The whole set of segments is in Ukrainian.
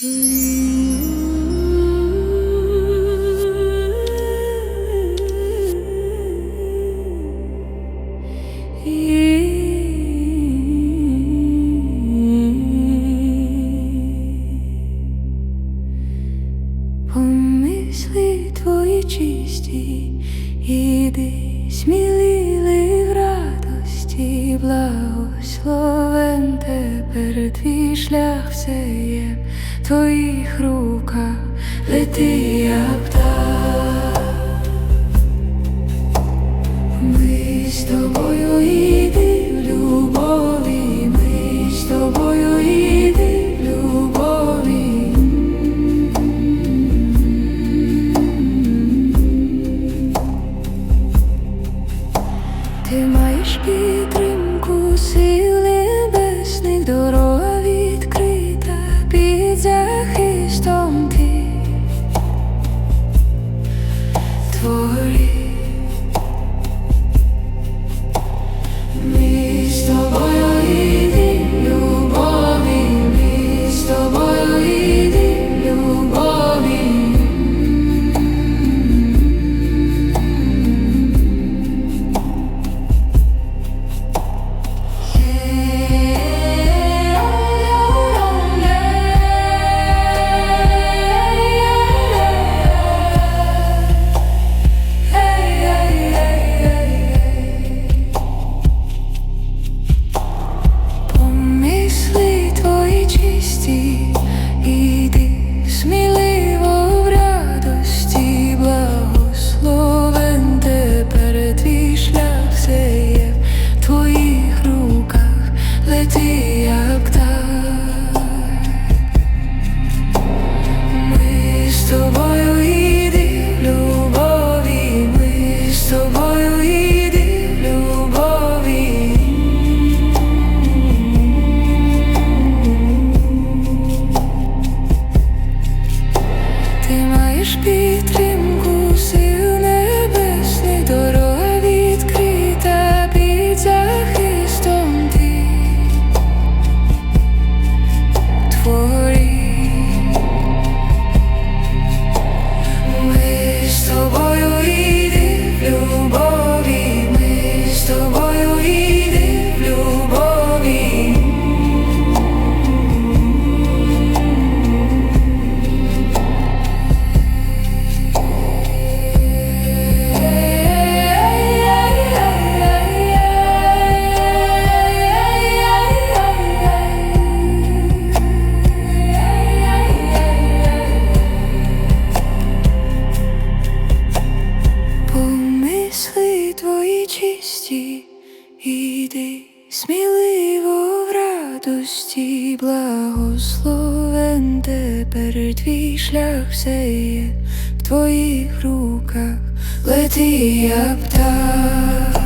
Помисли твої чисті, іди сміливий град милості, благословен тепер твій шлях все є в твоїх руках, лети як птах. Ми з тобою. твої чисті, іди сміливо в радості, благословен тепер твій шлях все є в твоїх руках, лети, як птах.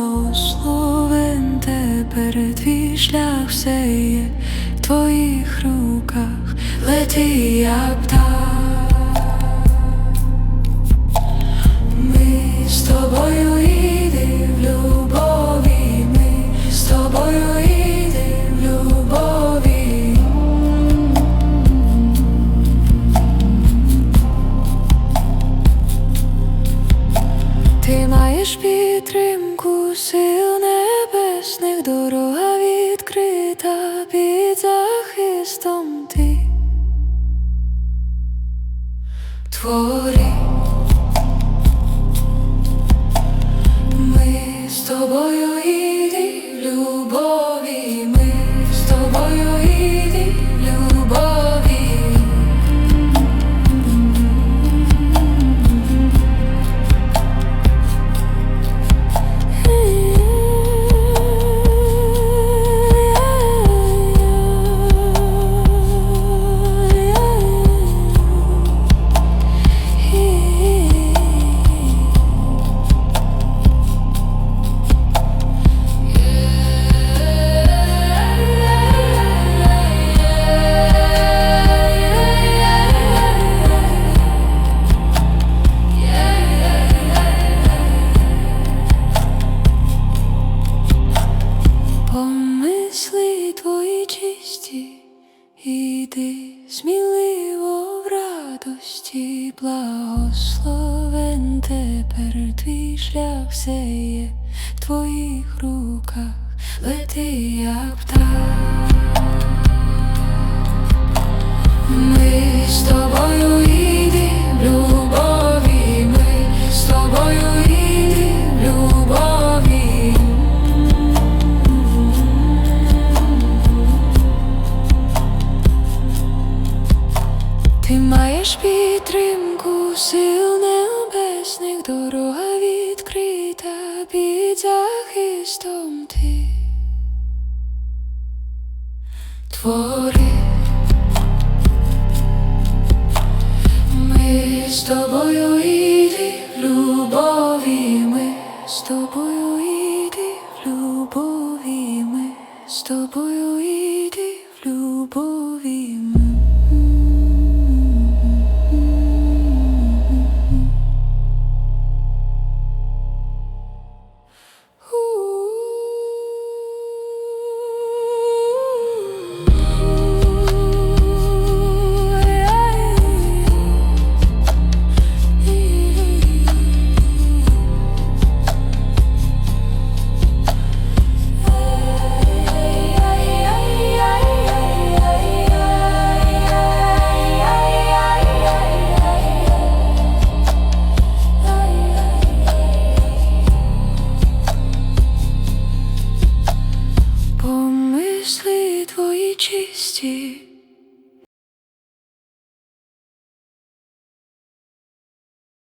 Благословен тепер твій шлях все є в твоїх руках, лети як птах. Ми з тобою йди в любові, ми з тобою йди в любові. Ти маєш підтримку сил небесних, дорога відкрита під захистом ти. Твори. Ми з тобою іди твої чисті, іди сміливо в радості, благословен тепер твій шлях все є в твоїх руках, лети як птах. Ми дорога відкрита під захистом ти. Твори. Ми з тобою іди в любові, ми з тобою іди в любові, ми з тобою іди в любові.